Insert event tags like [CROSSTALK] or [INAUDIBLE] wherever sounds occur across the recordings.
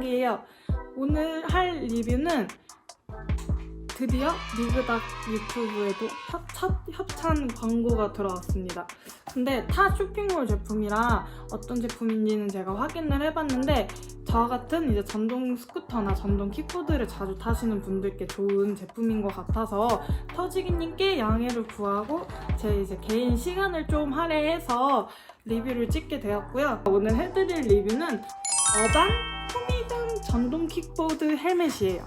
깜짝이에요. 오늘 할 리뷰는 드디어 리그닥 유튜브에도 협, 첫 협찬 광고가 들어왔습니다. 근데 타 쇼핑몰 제품이라 어떤 제품인지는 제가 확인을 해봤는데 저와 같은 이제 전동 스쿠터나 전동 킥보드를 자주 타시는 분들께 좋은 제품인 것 같아서 터지기님께 양해를 구하고 제 이제 개인 시간을 좀 할애해서 리뷰를 찍게 되었고요. 오늘 해드릴 리뷰는 어반 전동 킥보드 헬멧이에요.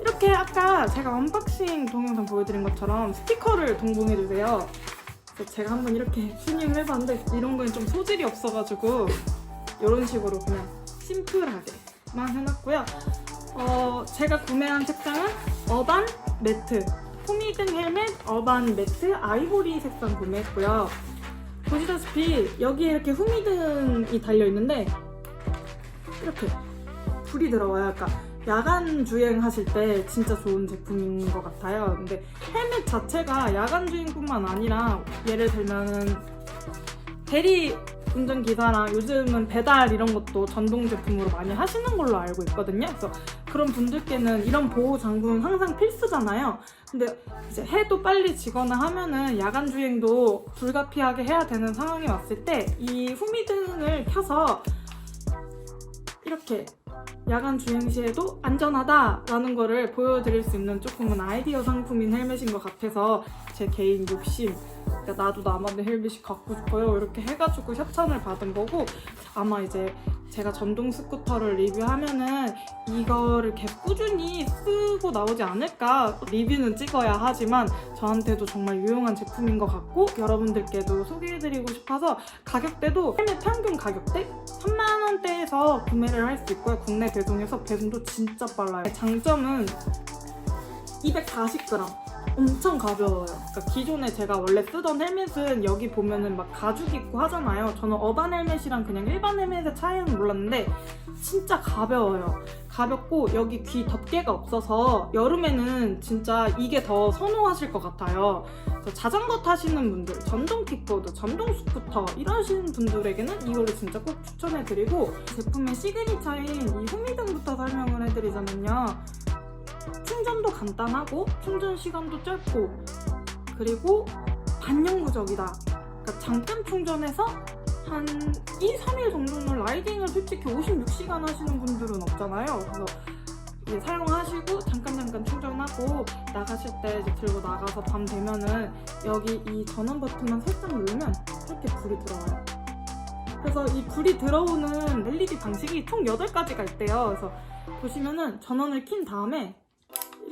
이렇게 아까 제가 언박싱 동영상 보여드린 것처럼 스티커를 동봉해주세요. 제가 한번 이렇게 튜닝을 해봤는데 이런 거는 좀 소질이 없어가지고 이런 식으로 그냥 심플하게만 해놨고요. 어, 제가 구매한 색상은 어반 매트 후미등 헬멧 어반 매트 아이보리 색상 구매했고요. 보시다시피 여기에 이렇게 후미등이 달려있는데 이렇게 불이 들어와요. 그러니까 야간 주행하실 때 진짜 좋은 제품인 것 같아요. 근데 헬멧 자체가 야간 주행뿐만 아니라 예를 들면은 대리 운전 기사랑 요즘은 배달 이런 것도 전동 제품으로 많이 하시는 걸로 알고 있거든요. 그래서 그런 분들께는 이런 보호 장구는 항상 필수잖아요. 근데 이제 해도 빨리 지거나 하면은 야간 주행도 불가피하게 해야 되는 상황이 왔을 때 이 후미등을 켜서 이렇게 야간 주행 시에도 안전하다라는 거를 보여드릴 수 있는 조금은 아이디어 상품인 헬멧인 것 같아서 제 개인 욕심 그러니까 나도 나만의 헬멧이 갖고 싶어요 이렇게 해가지고 협찬을 받은 거고 아마 이제 제가 전동 스쿠터를 리뷰하면은 이거를 계속 꾸준히 쓰고 나오지 않을까 원리뷰는 찍어야 하지만 저한테도 정말 유용한 제품인 것 같고 여러분들께도 소개해드리고 싶어서 가격대도 헬멧 평균 가격대? 3만 원대에서 구매를 할 수 있고요. 국내 배송에서 배송도 진짜 빨라요. 장점은 240g 엄청 가벼워요. 그러니까 기존에 제가 원래 쓰던 헬멧은 여기 보면은 막 가죽 있고 하잖아요. 저는 어반 헬멧이랑 그냥 일반 헬멧의 차이는 몰랐는데 진짜 가벼워요. 가볍고 여기 귀 덮개가 없어서 여름에는 진짜 이게 더 선호하실 것 같아요. 자전거 타시는 분들, 전동 킥보드, 전동 스쿠터 이러시는 분들에게는 이거를 진짜 꼭 추천해드리고 제품의 시그니처인 이 후미등부터 설명을 해드리자면요. 충전도 간단하고 충전 시간도 짧고 그리고 반영구적이다. 그러니까 잠깐 충전해서 한 2, 3일 정도는 라이딩을 솔직히 56시간 하시는 분들은 없잖아요. 그래서 이제 사용하시고 잠깐 잠깐 충전하고 나가실 때 이제 들고 나가서 밤 되면은 여기 이 전원 버튼만 살짝 누르면 이렇게 불이 들어와요. 그래서 이 불이 들어오는 LED 방식이 총 8가지가 있대요. 그래서 보시면은 전원을 킨 다음에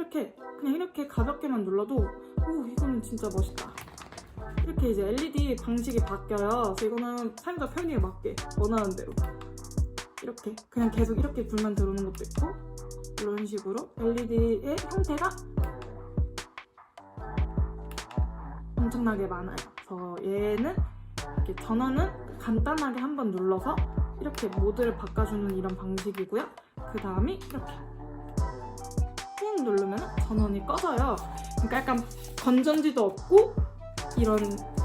이렇게 그냥 이렇게 가볍게만 눌러도 오 이거는 진짜 멋있다. 이렇게 이제 LED 방식이 바뀌어요. 그래서 이거는 사용자 편의에 맞게 원하는 대로 이렇게 그냥 계속 이렇게 불만 들어오는 것도 있고 이런 식으로 LED의 형태가 엄청나게 많아요. 그래서 얘는 이렇게 전원은 간단하게 한번 눌러서 이렇게 모드를 바꿔주는 이런 방식이고요. 그 다음에 이렇게 꾹 누르면 전원이 꺼져요. 그러니까 약간 건전지도 없고 이런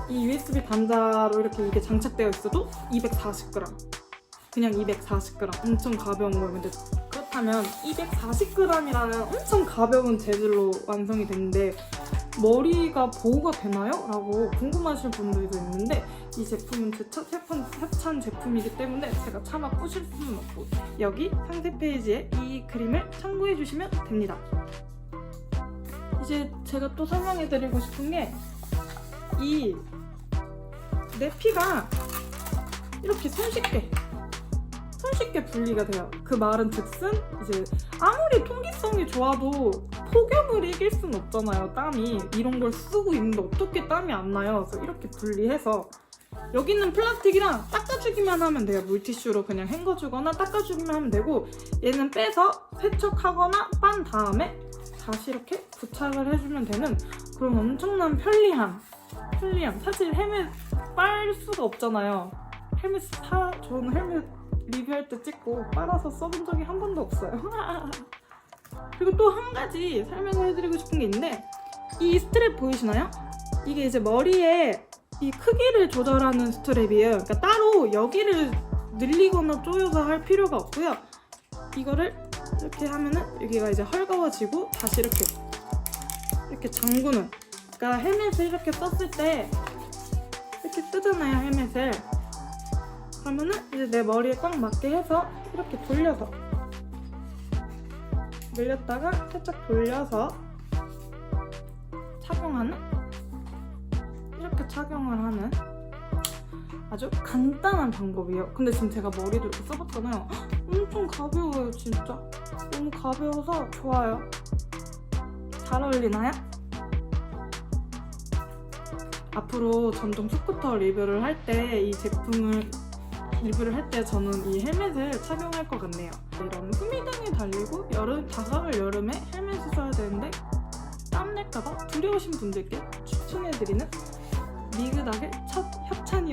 이 USB 단자로 이렇게 이게 장착되어 있어도 240g. 그냥 240g. 엄청 가벼운 거예요. 근데 그렇다면 240g이라는 엄청 가벼운 재질로 완성이 됐는데 머리가 보호가 되나요? 라고 궁금하실 분들도 있는데 이 제품은 제 첫 협찬, 협찬 제품이기 때문에 제가 차마 뿌실 수는 없고 여기 상세 페이지에 이 그림을 참고해 주시면 됩니다. 이제 제가 또 설명해 드리고 싶은 게 이 내 피가 이렇게 손쉽게 손쉽게 분리가 돼요. 그 말은 즉슨 이제 아무리 통기성이 좋아도 폭염을 이길 순 없잖아요. 땀이 이런 걸 쓰고 있는데 어떻게 땀이 안 나요? 그래서 이렇게 분리해서 여기 있는 플라스틱이랑 닦아주기만 하면 돼요. 물티슈로 그냥 헹궈주거나 닦아주기만 하면 되고 얘는 빼서 세척하거나 빤 다음에 다시 이렇게 부착을 해주면 되는 그런 엄청난 편리함. 편리함. 사실 헬멧 빨 수가 없잖아요. 헬멧 사 저는 헬멧 리뷰할 때 찍고 빨아서 써본 적이 한 번도 없어요. [LAUGHS] 그리고 또 한 가지 설명을 해드리고 싶은 게 있는데 이 스트랩 보이시나요? 이게 이제 머리에 이 크기를 조절하는 스트랩이에요. 그러니까 따로 여기를 늘리거나 조여서 할 필요가 없고요. 이거를 이렇게 하면은 여기가 이제 헐거워지고 다시 이렇게 이렇게 잠그는 그러니까 헬멧을 이렇게 썼을 때 이렇게 뜨잖아요 헬멧을 그러면은 이제 내 머리에 꽉 맞게 해서 이렇게 돌려서 늘렸다가 살짝 돌려서 착용하는 이렇게 착용을 하는 아주 간단한 방법이에요. 근데 지금 제가 머리도 이렇게 써봤잖아요. 헉, 엄청 가벼워요, 진짜. 너무 가벼워서 좋아요. 잘 어울리나요? 앞으로 전동 스쿠터 리뷰를 할 때 이 제품을 리뷰를 할 때 저는 이 헬멧을 착용할 것 같네요. 이런 후미등이 달리고 여름 다가올 여름에 헬멧을 써야 되는데 땀 낼까봐 두려우신 분들께 추천해드리는 미그닥의 첫 협찬이